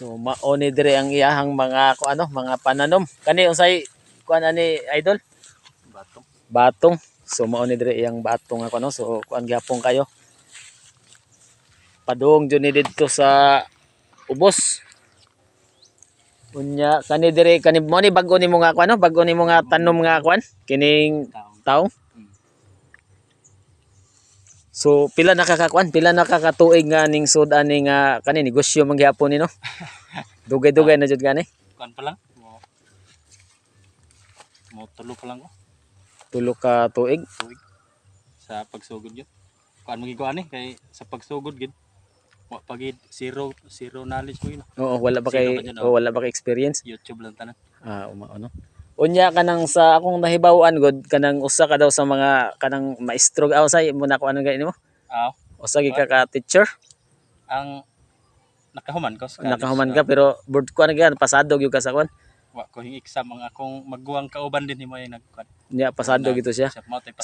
So maoni dire ang iyahang mga ko ano, mga pananom. Kani unsay kuan ani idol? Batong. Batong. So maoni dire iyang batong ako no. So kuan gyapon kayo. Padung jud ni didto sa ubos. Unya kani dire kani mo ni bago nimo nga kuan no, bago nimo nga tanom nga kuan kining Taong. So pila nakakakuan, pila nakakatuig nga ning sud ani nga kani negosyo mangyapon ni no. Dugay-dugay na jud gani. Kuan pa lang. Mo, mo tulo pa lang ko. Tulo ka tuig. Tuig. Sa pagsugod yun. Kuan mo gikuan ni kay sa pagsugod gid. Wa pagid zero zero knowledge ko yun. Oo, wala ba kay oh, wala ba kay experience? YouTube lang tanan. Ah, uma ano. Unya kanang sa akong nahibaw-an god kanang usa ka daw sa mga kanang maestro aw say mo na ko ano gani mo? Aw, Usa gi ka ka teacher. ang nakahuman ko sa Nakahuman ka pero board ko ano gan pasado gyud ka sa kuan. Wa ko hing exam ang akong magguwang kauban din himo ay nagkuan. Nya pasado gito siya.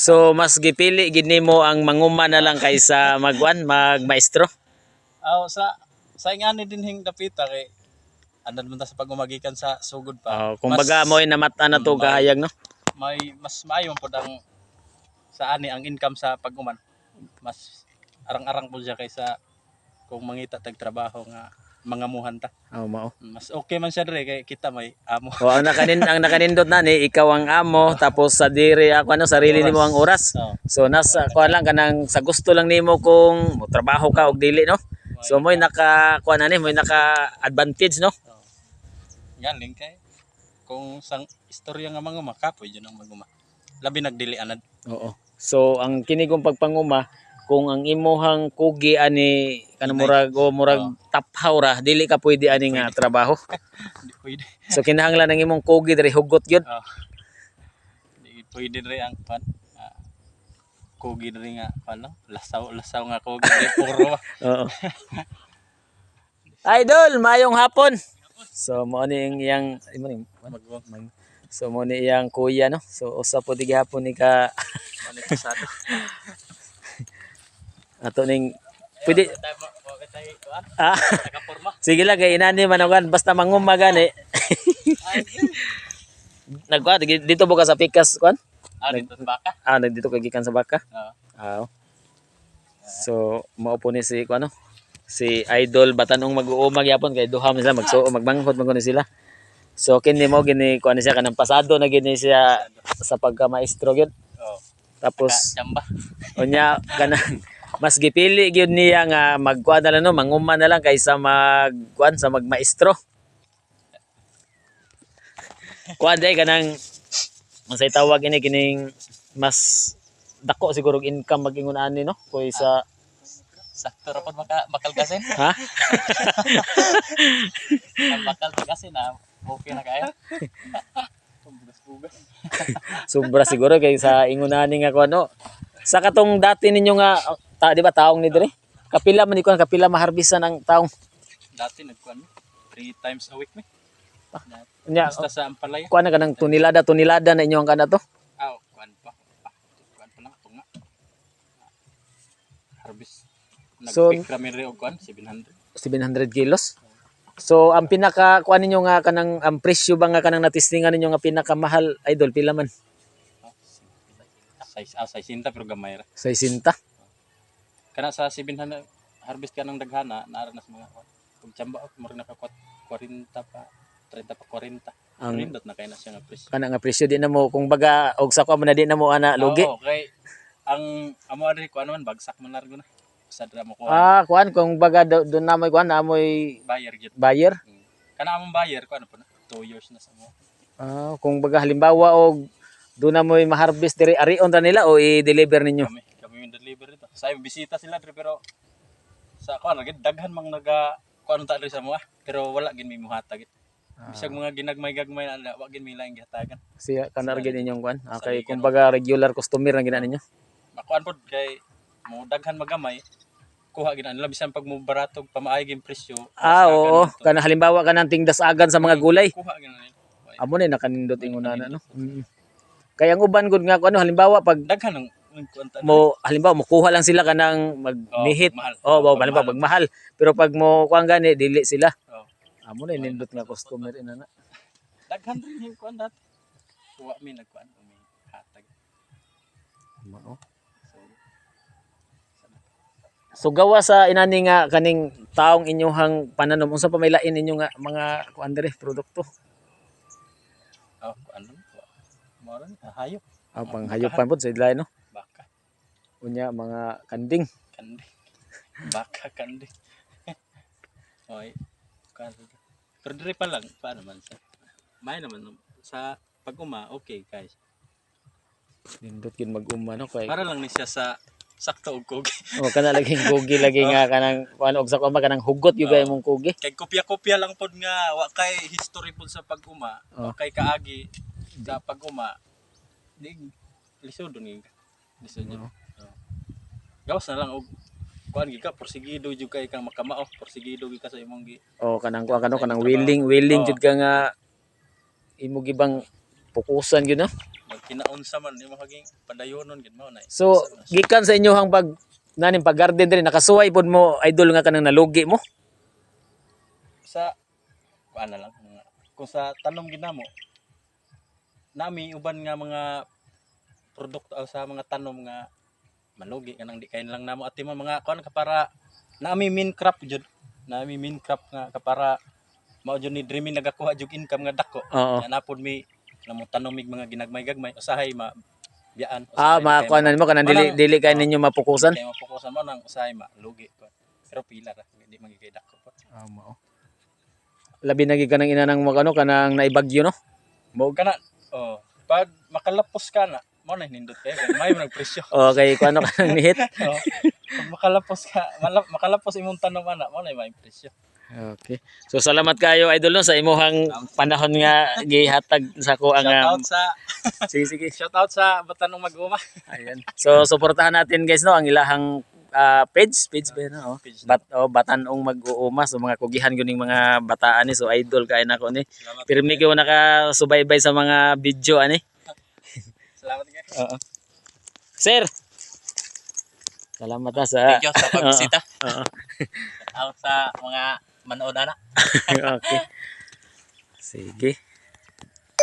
So mas gipili gid nimo ang manguma na lang kaysa magwan, magmaestro. Aw sa sa ingani din hing dapita kay andan man ta sa pagumagikan sa sugod pa. Oh, kumbaga mo namata na to Mm, kahayag no. may mas maayo pod ang sa ani ang income sa paguman. Mas arang-arang po siya kaysa kung mangita tag trabaho nga mangamuhan ta. Oh, mao. Mas okay man siya dire kay kita may amo. O ang nakanin ang nakanindot na ni ikaw ang amo tapos sa diri ako ano sarili nimo ang oras. So, So nasa kuan lang kanang sa gusto lang nimo kung mo trabaho ka og dili no. So mo'y naka kuan ani mo'y naka advantage no. so galing kay kung sang istorya nga mga makapoy dyan ang maguma. Labi nagdili anad. Oo. So ang kini kong pagpanguma kung ang imuhang kugi ani kanang murag o murag taphaw ra dili ka pwede ani nga trabaho. Pwede. So kinahanglan ang imong kugi diri hugot gyud. Oh. Di pwede rin ang pan. ah, kugi rin nga ano lasaw lasaw nga kugi di puro Oo. Idol, mayong hapon. So mo ni ang iyang imo ni So mo ni iyang kuya no. So usa po di gihapon ni ka ato ning pwede ah Nakaporma. sige lang kay inani man ako basta manguma gani. Nagkuha dito buka sa pikas kuan. Ah, dito sa baka. Ah nagdito kay gikan sa baka. Oo. Ah. So mao po ni si kuan no. Si Idol batanong mag-uumag yapon kay duha man sila magsuo magbanghot man sila. So kini mo gini kuan siya kanang pasado na gini siya sa pagka-maestro gyud. Oh. Tapos Chamba. unya kanang mas gipili gyud niya nga magkuan na lang no manguma na lang kaysa magkuan sa magmaestro. Kuan day kanang masay tawag ini kining mas dako siguro income magingon ani no kaysa Sakto ra pod maka makalgasin. ha Ang bakal gasin na okay na kayo. Sobra siguro kay sa ingunani nga kuan no sa katong dati ninyo nga ta, di ba taong ni dire kapila man ikuan kapila maharbisan ang taong Dati nagkuan mi. Three times a week mi. nya Basta sa Ampalaya. kuan na kanang tunilada tunilada na inyo ang kana to Ah, kuan pa. pa. Kuan pa lang tunga. Harvest. So- Nagpick kami rin og kuan 700. 700 kilos. So ang pinaka kuan ninyo nga kanang ang presyo ba nga kanang natistingan ninyo nga pinakamahal idol pila man? Size ah, size inta pero gamay ra. Sa isinta. Kana sa 700 harvest ka ng daghana naara na sa mga kuan. Kung tsamba og mo rin nakakuat 40 pa 30 pa 40. Ang Rindot na kay na siya nga presyo. kana nga presyo di na mo kung baga og sa kuan man na di na mo ana lugi. Oo, okay. Ang amo ari ko ano man bagsak man largo na. Sa dra mo ko Ah kuan kung baga doon na mo kuan na mo'y buyer gyud. buyer. Mm. Kana among buyer ko ano pa na 2 years na sa mo. Ah kung baga halimbawa og doon na mo'y maharvest diri arion ra nila o i-deliver ninyo. Kami kami yung deliver ito. Sa bisita sila diri pero sa kuan gyud daghan mang naga kuan ta diri sa mo ah. pero wala gid mi muhatag. Bisag mga ginagmay-gagmay na wa gid mi laing gihatagan. Siya kanar gid inyong kuan. Ah, Sa kay ligan, kung baga regular customer ang gina ninyo. Makuan pod kay mo daghan magamay kuha gid nila bisan pag mo barato pamaay gyud presyo. Ah oo, kana halimbawa kanang tingdasagan sa mga gulay. Kuha gid. Amo ni nakanindot ingon na no. Mm. Kaya ang uban gud nga ano halimbawa pag Daghan ang ang ta. mo halimbawa mo kuha lang sila kanang magnihit. Oh, oh, Pag halimbawa pag mahal. Pero pag mo kuan gani dili sila. Oh. Amo na inindot nga customer ina na. Daghan rin yung kuan dati. Wa mi nagkuan mi hatag. Mao. So gawa sa inani nga kaning taong inyong pananom unsa pa may lain inyo nga mga kuan produkto. oh kuan nun. Mo ron hayop Ah, pang hayupan pod sa idlay no. baka Unya mga kanding. kandi. Baka kandi. Oy. Kuan. Pero diri pa lang paano man sa. May naman sa pag-uma okay guys. Nindot gid mag-uma no kay. Para lang ni siya sa sakto og kugi. Oh kana laging kugi lagi nga kanang kuan og sa kuan ba kanang hugot yung Oo. imong kugi. kay kopya-kopya lang pod nga wa kay history pod sa pag-uma Oh. kay kaagi sa pag-uma di lisod ni lisod yun Oo. oh. gawas na lang og kuan gid ka porsigido jud kay kang makamao porsigido gid ka sa imong gi Oh kanang kuan kano kanang willing willing jud ka nga imo gibang pukusan gyud no. Magkinaunsa man imong haging padayonon gid mao na So gikan sa inyohang pag nanin pag garden diri nakasuway pod mo idol nga kanang nalugi mo. sa kuan na lang mga kung sa tanom gid namo nami uban nga mga produkto o sa mga tanom nga malugi kanang di kain lang namo at yung mga kuan ka para nami min crop jud nami min crop nga ka para mao jud ni dreamy nagakuha jud income nga dako Oo. nga napod mi namo tanom mig mga ginagmay-gagmay usahay ma biyaan Ah, mga kuanan mo kanang dili dili kay ninyo mapukusan. kay mapukusan mo nang usahay malugi ko pero pila ra hindi magigay dako po Ah, mao. Labi na gid kanang ina nang mag ano kanang naibagyo no. Mo kana oh pag makalapos ka na mo na nindot kayo kay may man presyo okay kuano kanang nihit. oh, pag makalapos ka mala- makalapos imong tanom ana mo na may presyo Okay. So salamat kayo idol no sa imuhang panahon nga gihatag sa ko ang shout um, out sa sige sige. shout out sa batanong mag-uma Ayan. So suportahan natin guys no ang ilahang ah, page page ba no? Oh. Bat oh, batanong mag-uuma so mga kugihan gyud mga bataan ni so idol kay nako ni. salamat Pero mi ko nakasubaybay sa mga video ani. salamat guys Oo. Sir. Salamat ha sa thank you sa pagbisita Oo. out sa mga manood ana okay. Sige.